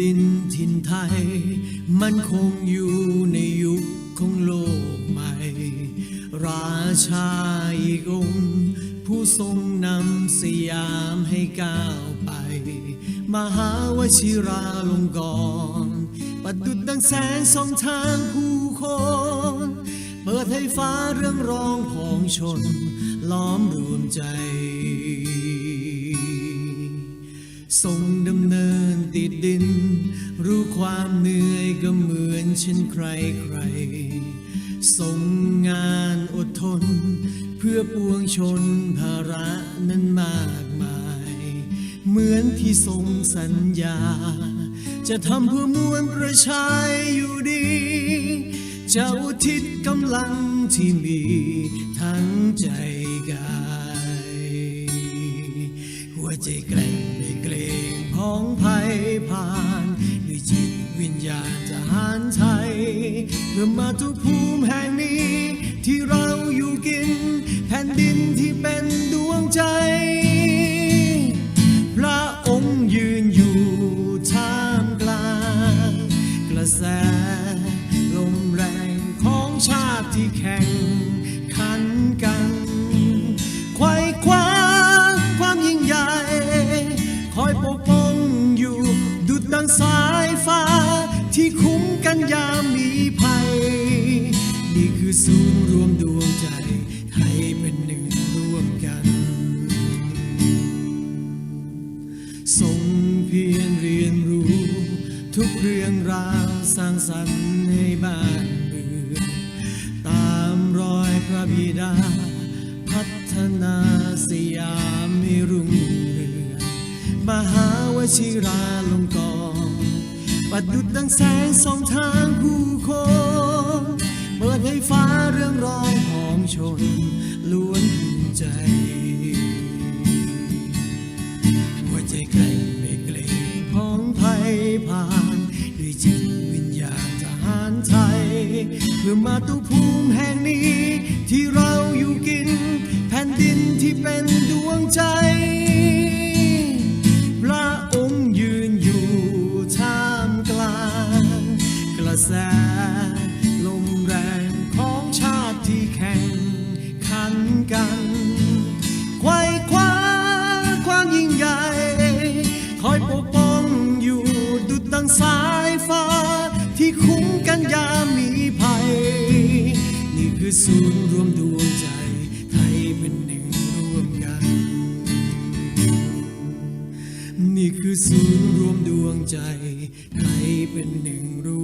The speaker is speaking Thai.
ดินทินไทย มันคงอยู่ในยุคของโลกใหม่ ราชาอีกองค์ผู้ทรงนำสยามให้ก้าวไป มหาวชิราลงกรประดุดดังแสงสองทางผู้คนเปิดให้ฟ้าเรื่องร้องของชน ล้อมรวมใจ ทรงดำเนิน รู้ความเหนื่อยก็เหมือนเช่นใครใครทรงงานอดทน เพื่อปวงชนภาระนั้นมากมาย เหมือนที่ทรงสัญญา จะทำเพื่อมวลประชาอยู่ดีจะอุทิศกำลังที่มีทั้งใจกาย หัวใจแกร่งไม่เกรงพ้องภัยผ่า ตวิญาณทหารไทยเพื่อมาทุกภูมิแห่งนี้ ที่เราอยู่กิน แผ่นดินที่เป็นดวงใจ พระองค์ยืนอยู่ท่ามกลาง กระแสลมแรงของชาติที่แข็ง ที่คุ้มกันยามมีภัย นี่คือศูนย์รวมดวงใจให้เป็นหนึ่งร่วมกัน ทรงเพียรเรียนรู้ ทุกเรื่องราวสร้างสรรค์ให้บ้านเมืองตามรอยพระบิดา พัฒนาสยามให้รุ่งเรืองมหาวชิราลงกร ประดุดดังแสงสองทางผู้คนเปิดให้ฟ้าเรื่องร้องของชนล้วนภูมิใจ หัวใจแกร่งไม่เกรงพ้องภัยผ่าน ด้วยจิตวิญญาณทหารไทย เพื่อมาตุภูมิแห่งนี้ที่เราอยู่กิน แผ่นดินที่เป็นดวงใจ แสลมแรงของชาติที่แข่งขันกันไขว้คว้าความยิ่งใหญ่ คอยปกป้องอยู่ดุดดังสายฟ้า ที่คุ้มกันยามมีภัย นี่คือศูนย์รวมดวงใจไทยเป็นหนึ่งร่วมกัน นี่คือศูนย์รวมดวงใจไทยเป็นหนึ่งร่ว